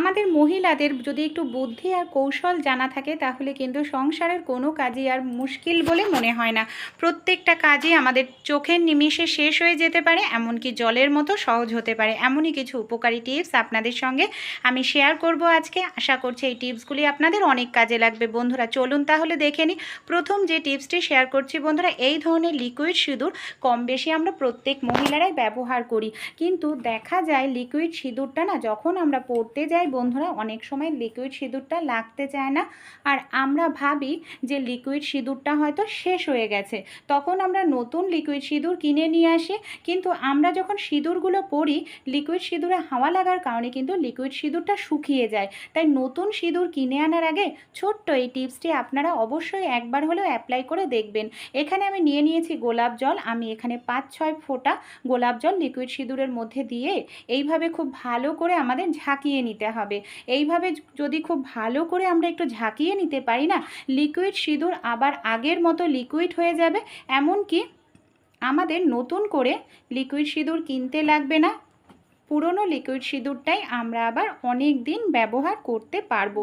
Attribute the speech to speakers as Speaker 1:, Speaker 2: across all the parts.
Speaker 1: আমাদের মহিলাদের যদি একটু বুদ্ধি আর কৌশল জানা থাকে, তাহলে কিন্তু সংসারের কোনো কাজই আর মুশকিল বলে মনে হয় না। প্রত্যেকটা কাজই আমাদের চোখের নিমিষে শেষ হয়ে যেতে পারে, এমনকি জলের মতো সহজ হতে পারে। এমনই কিছু উপকারী টিপস আপনাদের সঙ্গে আমি শেয়ার করব আজকে। আশা করছি এই টিপসগুলি আপনাদের অনেক কাজে লাগবে। বন্ধুরা, চলুন তাহলে দেখে নিই। প্রথম যে টিপসটি শেয়ার করছি বন্ধুরা, এই ধরনের লিকুইড সিঁদুর কম বেশি আমরা প্রত্যেক মহিলারাই ব্যবহার করি। কিন্তু দেখা যায় লিকুইড সিঁদুরটা না যখন আমরা পড়তে যাই বন্ধুরা, অনেক সময় লিকুইড সিঁদুরটা লাগতে চায় না। আর আমরা ভাবি যে লিকুইড সিঁদুরটা হয়তো শেষ হয়ে গেছে। তখন আমরা নতুন লিকুইড সিঁদুর কিনে নিয়ে আসি। কিন্তু আমরা যখন সিঁদুরগুলো পরি লিকুইড সিঁদুরে হাওয়া লাগার কারণে কিন্তু লিকুইড সিঁদুরটা শুকিয়ে যায়। তাই নতুন সিঁদুর কিনে আনার আগে ছোট্ট এই টিপসটি আপনারা অবশ্যই একবার হলেও অ্যাপ্লাই করে দেখবেন। এখানে আমি নিয়ে নিয়েছি গোলাপ জল। আমি এখানে পাঁচ ছয় ফোঁটা গোলাপ জল লিকুইড সিঁদুরের মধ্যে দিয়ে এইভাবে খুব ভালো করে আমাদের ঝাঁকিয়ে নিতে হবে। এইভাবে যদি খুব ভালো করে আমরা একটু ঝাঁকিয়ে নিতে পারি না লিকুইড সিঁদুর আবার আগের মতো লিকুইড হয়ে যাবে, এমনকি আমাদের নতুন করে লিকুইড সিঁদুর কিনতে লাগবে না। পুরনো লিকুইড সিঁদুরটাই আমরা আবার অনেক দিন ব্যবহার করতে পারব।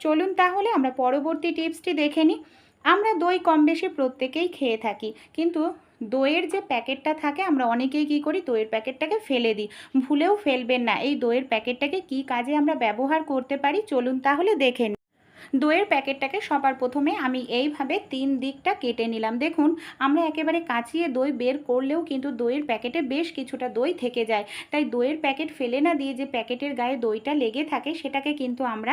Speaker 1: চলুন তাহলে আমরা পরবর্তী টিপসটি দেখে নিই। আমরা দই কম বেশি প্রত্যেকেই খেয়ে থাকি, কিন্তু দইয়ের যে প্যাকেটটা থাকে, আমরা অনেকেই কী করি, দইয়ের প্যাকেটটাকে ফেলে দিই। ভুলেও ফেলবেন না, এই দইয়ের প্যাকেটটাকে কি কাজে আমরা ব্যবহার করতে পারি? চলুন তাহলে দেখে দইয়ের প্যাকেটটাকে সবার প্রথমে আমি এইভাবে তিন দিকটা কেটে নিলাম। দেখুন, আমরা একেবারে কাঁচিয়ে দই বের করলেও কিন্তু দইয়ের প্যাকেটে বেশ কিছুটা দই থেকে যায়। তাই দইয়ের প্যাকেট ফেলে না দিয়ে যে প্যাকেটের গায়ে দইটা লেগে থাকে, সেটাকে কিন্তু আমরা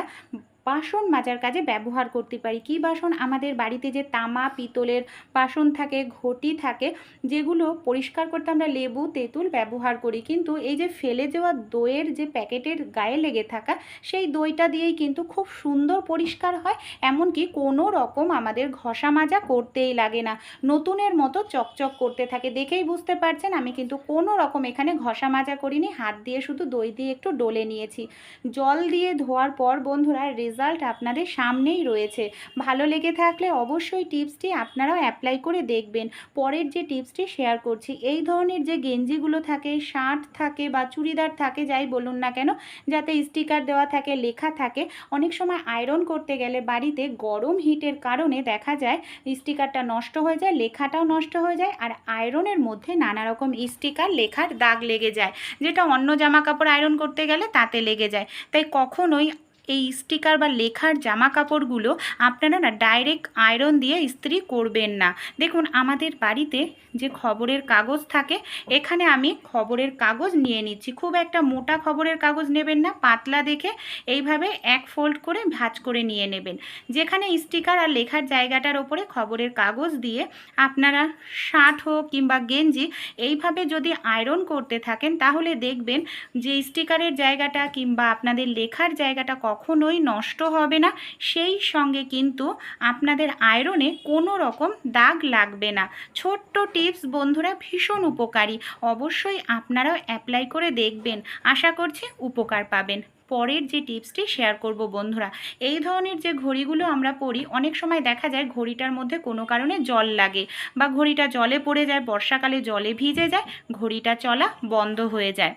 Speaker 1: বাসন মাজার কাজে ব্যবহার করতে পারি। কি বাসন? আমাদের বাড়িতে যে তামা, পিতলের বাসন থাকে, ঘটি থাকে, যেগুলো পরিষ্কার করতে আমরা লেবু, তেঁতুল ব্যবহার করি। কিন্তু এই যে ফেলে যাওয়া দইয়ের যে প্যাকেটের গায়ে লেগে থাকা, সেই দইটা দিয়েই কিন্তু খুব সুন্দর পরিষ্কার হয়। এমনকি কোনো রকম আমাদের ঘষা মাজা করতেই লাগে না। নতুনের মতো চকচক করতে থাকে। দেখেই বুঝতে পারছেন, আমি কিন্তু কোনো রকম এখানে ঘষা মাজা করিনি। হাত দিয়ে শুধু দই দিয়ে একটু ডলে নিয়েছি। জল দিয়ে ধোয়ার পর বন্ধুরা রেজাল্ট আপনাদের সামনেই রয়েছে। ভালো লেগে থাকলে অবশ্যই টিপসটি আপনারাও অ্যাপ্লাই করে দেখবেন। পরের যে টিপসটি শেয়ার করছি, এই ধরনের যে গেঞ্জিগুলো থাকে শার্ট থাকে বা চুড়িদার থাকে, যাই বলুন না কেন, যাতে স্টিকার দেওয়া থাকে, লেখা থাকে, অনেক সময় আয়রন করতে গেলে বাড়িতে গরম হিটের কারণে দেখা যায় স্টিকারটা নষ্ট হয়ে যায়, লেখাটাও নষ্ট হয়ে যায়, আর আয়রনের মধ্যে নানা রকম স্টিকার লেখার দাগ লেগে যায়। যেটা অন্য জামা কাপড় আয়রন করতে গেলে তাতে লেগে যায়। তাই কখনোই এই স্টিকার বা লেখার জামা কাপড়গুলো আপনারা না ডাইরেক্ট আয়রন দিয়ে ইস্ত্রি করবেন না। দেখুন, আমাদের বাড়িতে যে খবরের কাগজ থাকে, এখানে আমি খবরের কাগজ নিয়ে নিচ্ছি। খুব একটা মোটা খবরের কাগজ নেবেন না, পাতলা দেখে এইভাবে এক ফোল্ড করে ভাঁজ করে নিয়ে নেবেন। যেখানে স্টিকার আর লেখার জায়গাটার ওপরে খবরের কাগজ দিয়ে আপনারা শার্ট হোক কিংবা গেঞ্জি এইভাবে যদি আয়রন করতে থাকেন, তাহলে দেখবেন যে স্টিকারের জায়গাটা কিংবা আপনাদের লেখার জায়গাটা কখনোই নষ্ট হবে না। সেই সঙ্গে কিন্তু আপনাদের আয়রনে কোনো রকম দাগ লাগবে না। ছোট্ট টিপস, বন্ধুরা, ভীষণ উপকারী। অবশ্যই আপনারাও অ্যাপ্লাই করে দেখবেন। আশা করছি উপকার পাবেন। পরের যে টিপসটি শেয়ার করব, বন্ধুরা। এই ধরনের যে ঘড়িগুলো আমরা পরি, অনেক সময় দেখা যায় ঘড়িটার মধ্যে কোনো কারণে জল লাগে বা ঘড়িটা জলে পড়ে যায়, বর্ষাকালে জলে ভিজে যায়, ঘড়িটা চলা বন্ধ হয়ে যায়।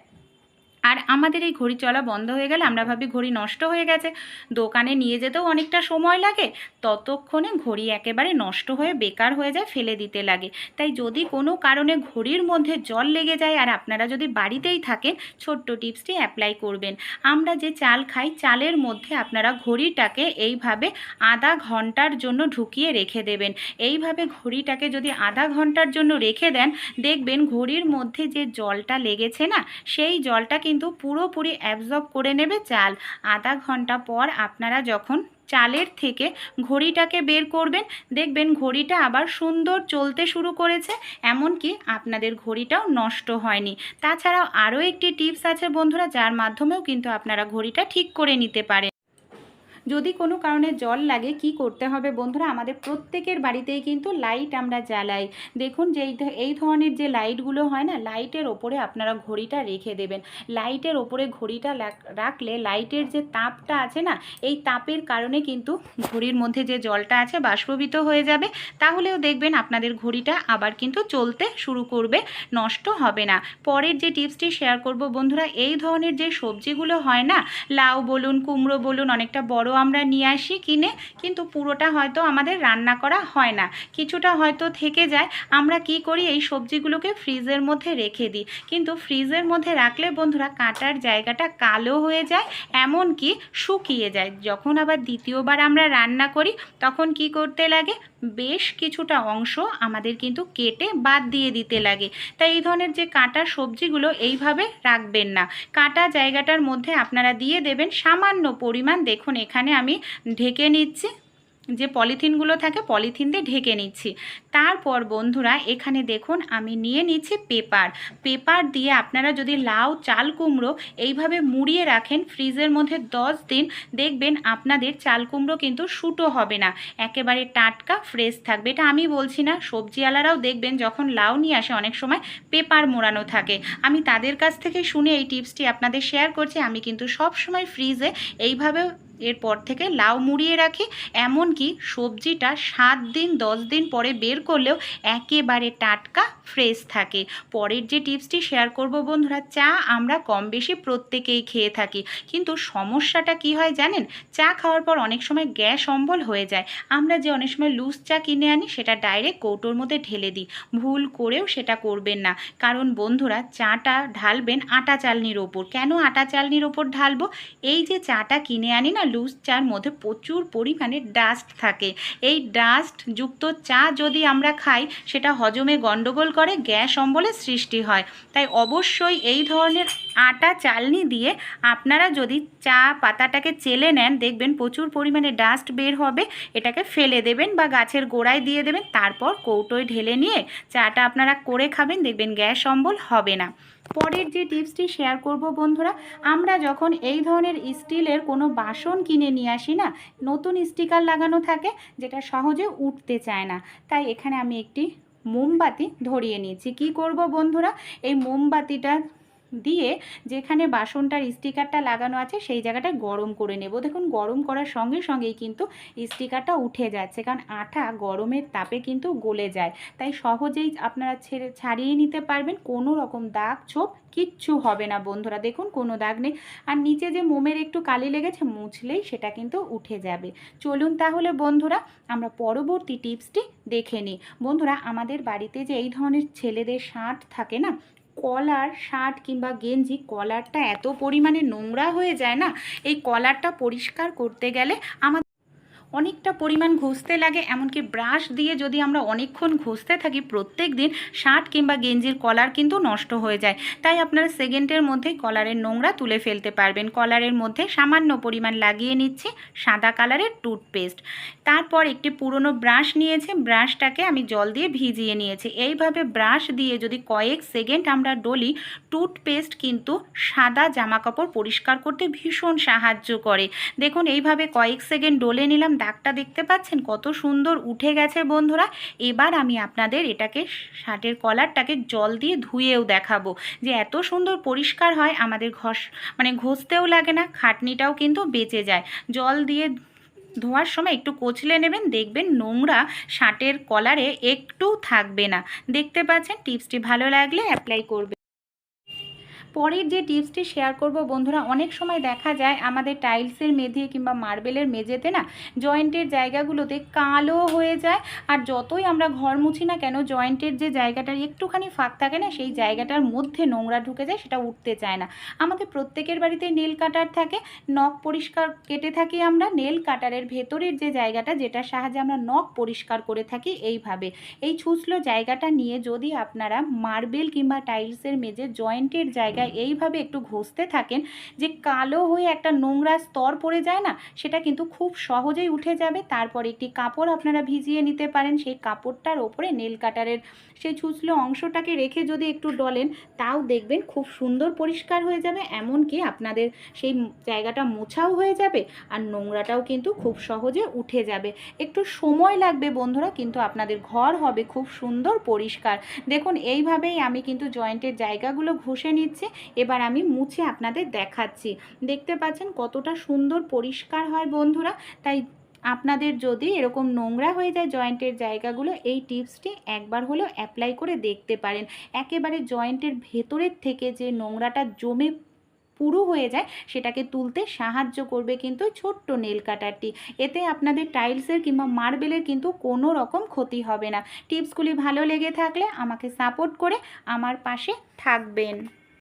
Speaker 1: আর আমাদের এই ঘড়ি চলা বন্ধ হয়ে গেলে আমরা ভাবি ঘড়ি নষ্ট হয়ে গেছে। দোকানে নিয়ে যেতেও অনেকটা সময় লাগে। ততক্ষণে ঘড়ি একেবারে নষ্ট হয়ে বেকার হয়ে যায়, ফেলে দিতে লাগে। তাই যদি কোনো কারণে ঘড়ির মধ্যে জল লেগে যায় আর আপনারা যদি বাড়িতেই থাকেন, ছোট্ট টিপসটি অ্যাপ্লাই করবেন। আমরা যে চাল খাই, চালের মধ্যে আপনারা ঘড়িটাকে এইভাবে আধা ঘণ্টার জন্য ঢুকিয়ে রেখে দেবেন। এইভাবে ঘড়িটাকে যদি আধা ঘণ্টার জন্য রেখে দেন, দেখবেন ঘড়ির মধ্যে যে জলটা লেগেছে না, সেই জলটা কিন্তু পুরোপুরি অ্যাবজর্ব করে নেবে চাল। আধা ঘণ্টা পর আপনারা যখন চালের থেকে ঘড়িটাকে বের করবেন, দেখবেন ঘড়িটা আবার সুন্দর চলতে শুরু করেছে, এমনকি আপনাদের ঘড়িটাও নষ্ট হয়নি। তাছাড়াও আরও একটি টিপস আছে বন্ধুরা, যার মাধ্যমেও কিন্তু আপনারা ঘড়িটা ঠিক করে নিতে পারেন। যদি কোনো কারণে জল লাগে, কি করতে হবে বন্ধুরা? আমাদের প্রত্যেকের বাড়িতেই কিন্তু লাইট আমরা জ্বালাই। দেখুন যে এই ধরনের যে লাইটগুলো হয় না, লাইটের ওপরে আপনারা ঘড়িটা রেখে দেবেন। লাইটের ওপরে ঘড়িটা রাখলে লাইটের যে তাপটা আছে না, এই তাপের কারণে কিন্তু ঘড়ির মধ্যে যে জলটা আছে বাষ্পীভূত হয়ে যাবে। তাহলেও দেখবেন আপনাদের ঘড়িটা আবার কিন্তু চলতে শুরু করবে, নষ্ট হবে না। পরের যে টিপসটি শেয়ার করব বন্ধুরা, এই ধরনের যে সবজিগুলো হয় না, লাউ বলুন, কুমড়ো বলুন, অনেকটা বড় আমরা নিয়ে আসি কিনে, কিন্তু পুরোটা হয়তো আমাদের রান্না করা হয় না। কিছুটা হয়তো থেকে যায়, আমরা কি করি, এই সবজিগুলোকে ফ্রিজের মধ্যে রেখে দিই। কিন্তু ফ্রিজের মধ্যে রাখলে বন্ধুরা কাটার জায়গাটা কালো হয়ে যায় এমন কি শুকিয়ে যায়। যখন আবার দ্বিতীয়বার আমরা রান্না করি, তখন কি করতে লাগে? বেশ কিছুটা অংশ আমাদের কিন্তু কেটে বাদ দিয়ে দিতে লাগে। তাই এই ধরনের যে কাটা সবজিগুলো এইভাবে রাখবেন না। কাটা জায়গাটার মধ্যে আপনারা দিয়ে দেবেন সামান্য পরিমাণ। দেখুন, এখানে আমি ঢেকে নিচ্ছি। যে পলিথিনগুলো থাকে পলিথিন দিয়ে ঢেকে নিচ্ছি। তারপর বন্ধুরা এখানে দেখুন আমি নিয়ে নিচ্ছি পেপার। পেপার দিয়ে আপনারা যদি লাউ, চাল কুমড়ো এইভাবে মুড়িয়ে রাখেন ফ্রিজের মধ্যে দশ দিন, দেখবেন আপনাদের চাল কুমড়ো কিন্তু শুটো হবে না। একেবারে টাটকা, ফ্রেশ থাকবে। এটা আমি বলছি না, সবজিওয়ালারাও দেখবেন যখন লাউ নিয়ে আসে অনেক সময় পেপার মোড়ানো থাকে। আমি তাদের কাছ থেকে শুনে এই টিপসটি আপনাদের শেয়ার করছি। আমি কিন্তু সব সময় ফ্রিজে এইভাবে এরপর থেকে লাউ মুড়িয়ে রাখি, এমনকি সবজিটা সাত দিন, দশ দিন পরে বের করলেও একেবারে টাটকা ফ্রেশ থাকে। পরের যে টিপসটি শেয়ার করব বন্ধুরা, চা আমরা কম বেশি প্রত্যেকেই খেয়ে থাকি। কিন্তু সমস্যাটা কি হয় জানেন? চা খাওয়ার পর অনেক সময় গ্যাস অম্বল হয়ে যায়। আমরা যে অনেক সময় লুজ চা কিনে আনি, সেটা ডাইরেক্ট কৌটোর মধ্যে ঢেলে দিই। ভুল করেও সেটা করবেন না। কারণ বন্ধুরা, চাটা ঢালবেন আটা চালনির ওপর। কেন আটা চালনির ওপর ঢালবো? এই যে চাটা কিনে আনি না লুজ চার মধ্যে প্রচুর পরিমাণে ডাস্ট থাকে। এই ডাস্ট যুক্ত চা যদি আমরা খাই, সেটা হজমে গণ্ডগোল করে, গ্যাস অম্বলের সৃষ্টি হয়। তাই অবশ্যই এই ধরনের আটা চালনি দিয়ে আপনারা যদি চা পাতাটাকে চেলে নেন, দেখবেন প্রচুর পরিমাণে ডাস্ট বের হবে। এটাকে ফেলে দেবেন বা গাছের গোড়ায় দিয়ে দেবেন। তারপর কৌটোয় ঢেলে নিয়ে চাটা আপনারা করে খাবেন। দেখবেন গ্যাস অম্বল হবে না। পরের যে টিপসটি শেয়ার করব বন্ধুরা, আমরা যখন এই ধরনের স্টিলের কোনো বাসন কিনে নিয়ে আসি না, নতুন স্টিকার লাগানো থাকে যেটা সহজে উঠতে চায় না। তাই এখানে আমি একটি মোমবাতি ধরিয়ে নিয়েছি। কি করব বন্ধুরা, এই মোমবাতিটা দিয়ে যেখানে বাসনটার স্টিকারটা লাগানো আছে, সেই জায়গাটা গরম করে নেব। দেখুন, গরম করার সঙ্গে সঙ্গেই কিন্তু স্টিকারটা উঠে যাচ্ছে, কারণ আঠা গরমের তাপে কিন্তু গলে যায়। তাই সহজেই আপনারা ছেড়ে, ছাড়িয়ে নিতে পারবেন। কোনো রকম দাগ ছোপ কিচ্ছু হবে না বন্ধুরা। দেখুন, কোনো দাগ নেই। আর নিচে যে মোমের একটু কালি লেগেছে, মুছলেই সেটা কিন্তু উঠে যাবে। চলুন তাহলে বন্ধুরা, আমরা পরবর্তী টিপসটি দেখে নিই। বন্ধুরা, আমাদের বাড়িতে যে এই ধরনের ছেলেদের শার্ট থাকে না কলার শার্ট কিংবা গেঞ্জি কলারটা এত পরিমাণে নোংরা হয়ে যায় না? এই কলারটা পরিষ্কার করতে গেলে আমাদের অনেকটা পরিমাণ ঘষতে লাগে, এমনকি ব্রাশ দিয়ে যদি আমরা অনেকক্ষণ ঘষতে থাকি, প্রত্যেক দিন শার্ট কিংবা গেঞ্জির কলার কিন্তু নষ্ট হয়ে যায়। তাই আপনারা সেকেন্ডের মধ্যেই কলারের নোংরা তুলে ফেলতে পারবেন। কলারের মধ্যে সামান্য পরিমাণ লাগিয়ে নিচ্ছি, সাদা কালারের টুথপেস্ট। তারপর একটি পুরনো ব্রাশ নিয়েছে, ব্রাশটাকে আমি জল দিয়ে ভিজিয়ে নিয়েছি। এইভাবে ব্রাশ দিয়ে যদি কয়েক সেকেন্ড আমরা ডলি, টুথপেস্ট কিন্তু সাদা জামা কাপড় পরিষ্কার করতে ভীষণ সাহায্য করে। দেখুন, এইভাবে কয়েক সেকেন্ড ডলে নিলাম দাগটা দেখতে পাচ্ছেন? কত সুন্দর উঠে গেছে বন্ধুরা। এবার আমি আপনাদের এটাকে শার্টের কলারটাকে জল দিয়ে ধুয়েও দেখাবো যে এত সুন্দর পরিষ্কার হয়, আমাদের ঘষ মানে ঘষতেও লাগে না, খাটনিটাও কিন্তু বেঁচে যায়। জল দিয়ে ধোয়ার সময় একটু কচলে নেবেন, দেখবেন নোংরা শার্টের কলারে একটু থাকবে না। দেখতে পাচ্ছেন? টিপসটি ভালো লাগলে অ্যাপ্লাই করবে পরের যে টিপসটি শেয়ার করব, বন্ধুরা, অনেক সময় দেখা যায় আমাদের টাইলসের মেঝে কিংবা মার্বেলের মেঝেতে না জয়েন্টের জায়গাগুলোতে কালো হয়ে যায় আর যতই আমরা ঘর মুছি না কেন, জয়েন্টের যে জায়গাটার একটুখানি ফাঁক থাকে না, সেই জায়গাটার মধ্যে নোংরা ঢুকে যায়, সেটা উঠতে চায় না। আমাদের প্রত্যেকের বাড়িতে নেল কাটার থাকে, নখ পরিষ্কার কেটে থাকি আমরা, নেল কাটারের ভেতরের যে জায়গাটা, যেটার সাহায্যে আমরা নখ পরিষ্কার করে থাকি এইভাবে। এই ছুঁচলো জায়গাটা নিয়ে যদি আপনারা মার্বেল কিংবা টাইলসের মেঝে জয়েন্টের জায়গায় এইভাবে একটু ঘষতে থাকেন যে কালো হয়ে একটা নোংরা স্তর পড়ে যায় না, সেটা কিন্তু খুব সহজেই উঠে যাবে। তারপর একটি কাপড় আপনারা ভিজিয়ে নিতে পারেন, সেই কাপড়টার ওপরে নেল কাটারের সেই ছুঁচলো অংশটাকে রেখে যদি একটু ডলেন, তাও দেখবেন খুব সুন্দর পরিষ্কার হয়ে যাবে। এমনকি আপনাদের সেই জায়গাটা মোছাও হয়ে যাবে আর নোংরাটাও কিন্তু খুব সহজে উঠে যাবে। একটু সময় লাগবে বন্ধুরা, কিন্তু আপনাদের ঘর হবে খুব সুন্দর পরিষ্কার। দেখুন, এইভাবেই আমি কিন্তু জয়েন্টের জায়গাগুলো ঘষে নিচ্ছি। এবার আমি মুছে আপনাদের দেখাচ্ছি। দেখতে পাচ্ছেন কতটা সুন্দর পরিষ্কার হয় বন্ধুরা। তাই আপনাদের যদি এরকম নোংরা হয়ে যায় জয়েন্টের জায়গাগুলো, এই টিপসটি একবার হলেও অ্যাপ্লাই করে দেখতে পারেন। একেবারে জয়েন্টের ভেতরের থেকে যে নোংরাটা জমে পুরু হয়ে যায়, সেটাকে তুলতে সাহায্য করবে কিন্তু ছোট্ট নেল কাটারটি এতে আপনাদের টাইলসের কিংবা মার্বেলের কিন্তু কোনো রকম ক্ষতি হবে না। টিপসগুলি ভালো লেগে থাকলে আমাকে সাপোর্ট করে আমার পাশে থাকবেন।